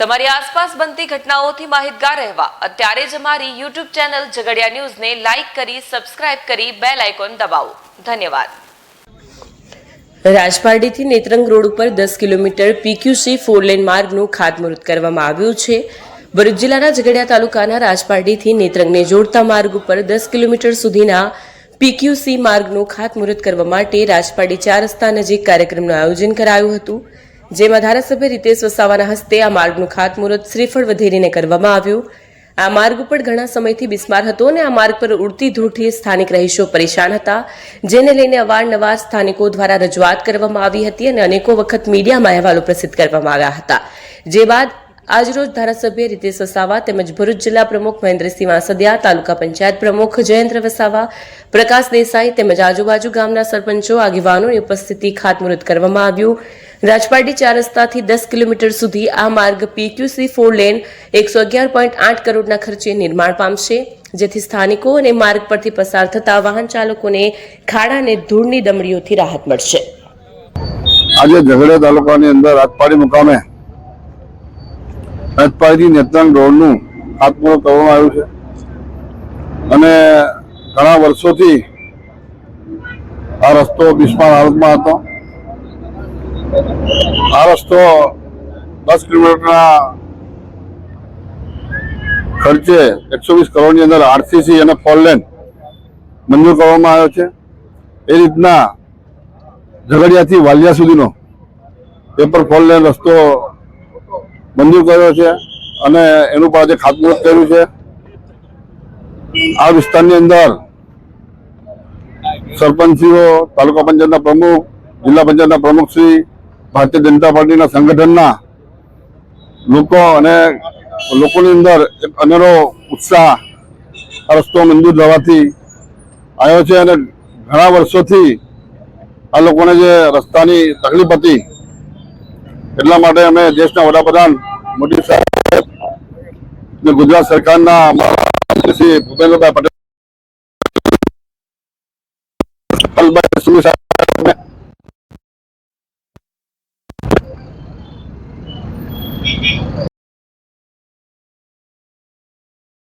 તમારી આસપાસ બનતી ઘટનાઓથી માહિતગાર રહેવા. અત્યારે જ અમારી યુટ્યુબ ચેનલ ઝઘડિયા ન્યૂઝને લાઇક કરી, સબસ્ક્રાઇબ કરી, બેલ આઇકોન દબાવો. ધન્યવાદ. રાજપારડીથી નેત્રંગ રોડ ઉપર દસ કિલોમીટર પીક્યુસી ફોર લેન માર્ગનું ખાતમુહૂર્ત કરવામાં આવ્યું છે. ભરૂચ જિલ્લાના ઝઘડિયા તાલુકાના રાજપારડીથી નેત્રંગને જોડતા માર્ગ ઉપર દસ કિલોમીટર સુધીના પીક્યુસી માર્ગનું ખાતમુહૂર્ત કરવા માટે રાજપારડી ચાર રસ્તા નજીક કાર્યક્રમનું આયોજન કરાયું હતું. જેમાં ધારાસભ્ય રીતેશ વસાવાના હસ્તે આ માર્ગનું ખાતમુહૂર્ત શ્રીફળ વધેરીને કરવામાં આવ્યું. આ માર્ગ ઉપર ઘણા સમયથી બિસ્માર હતો અને આ માર્ગ પર ઉડતી ધૂળથી સ્થાનિક રહીશો પરેશાન હતા, જેને લઈને અવારનવાર સ્થાનિકો દ્વારા રજૂઆત કરવામાં આવી હતી અને અનેકો વખત મીડિયામાં અહેવાલો પ્રસિદ્ધ કરવામાં આવ્યા હતા. જે બાદ આજરોજ ધારાસભ્ય રીતેશ વસાવા તેમજ ભરૂચ જિલ્લા પ્રમુખ મહેન્દ્રસિંહ વાસદિયા, તાલુકા પંચાયત પ્રમુખ જયેન્દ્ર વસાવા, પ્રકાશ દેસાઈ તેમજ આજુબાજુ ગામના સરપંચો આગેવાનોની ઉપસ્થિતિ ખાતમુહૂર્ત કરવામાં આવ્યું. રાજપારડી ચાર રસ્તાથી દસ કિલોમીટર સુધી આ માર્ગ પીક્યુસી ફોર લેન એકસો અગિયાર પોઈન્ટ આઠ કરોડના ખર્ચે નિર્માણ પામશે, જેથી સ્થાનિકો અને માર્ગ પરથી પસાર થતા વાહન ચાલકોને ખાડા અને ધૂળની દમડીઓથી રાહત મળશે. આજે ઝઘડિયા તાલુકાની અંદર રાજપાડી મુકામે રાજપાડી નેત્રંગ રોડનું ખાતમુહૂર્ત કરવામાં આવ્યું છે. અને ઘણા વર્ષોથી આ રસ્તો બિસ્માર હાલતમાં હતો. આ રસ્તો દસ કિલોમીટરના ખર્ચે એકસો વીસ કરોડની અંદર આરસીસી અને ફોર લેન મંજૂર કરવામાં આવ્યો છે. એ રીતના ઝઘડિયાથી વાલિયા સુધીનો પેપર ફોર લેન રસ્તો મંજૂર કર્યો છે અને એનું પણ આજે ખાતમુહૂર્ત કર્યું છે. આ વિસ્તારની અંદર સરપંચીઓ, તાલુકા પંચાયતના પ્રમુખ, જિલ્લા પંચાયતના પ્રમુખ શ્રી ભારતીય જનતા પાર્ટીના સંગઠનના લોકો અને લોકોની અંદર એક અનેરો ઉત્સાહ આ રસ્તો મંજૂર થવાથી આવ્યો છે અને ઘણા વર્ષોથી આ લોકોને જે રસ્તાની તકલીફ હતી એટલા માટે અમે દેશના વડાપ્રધાન મોદી સાહેબ અને ગુજરાત સરકારના શ્રી ભૂપેન્દ્રભાઈ પટેલ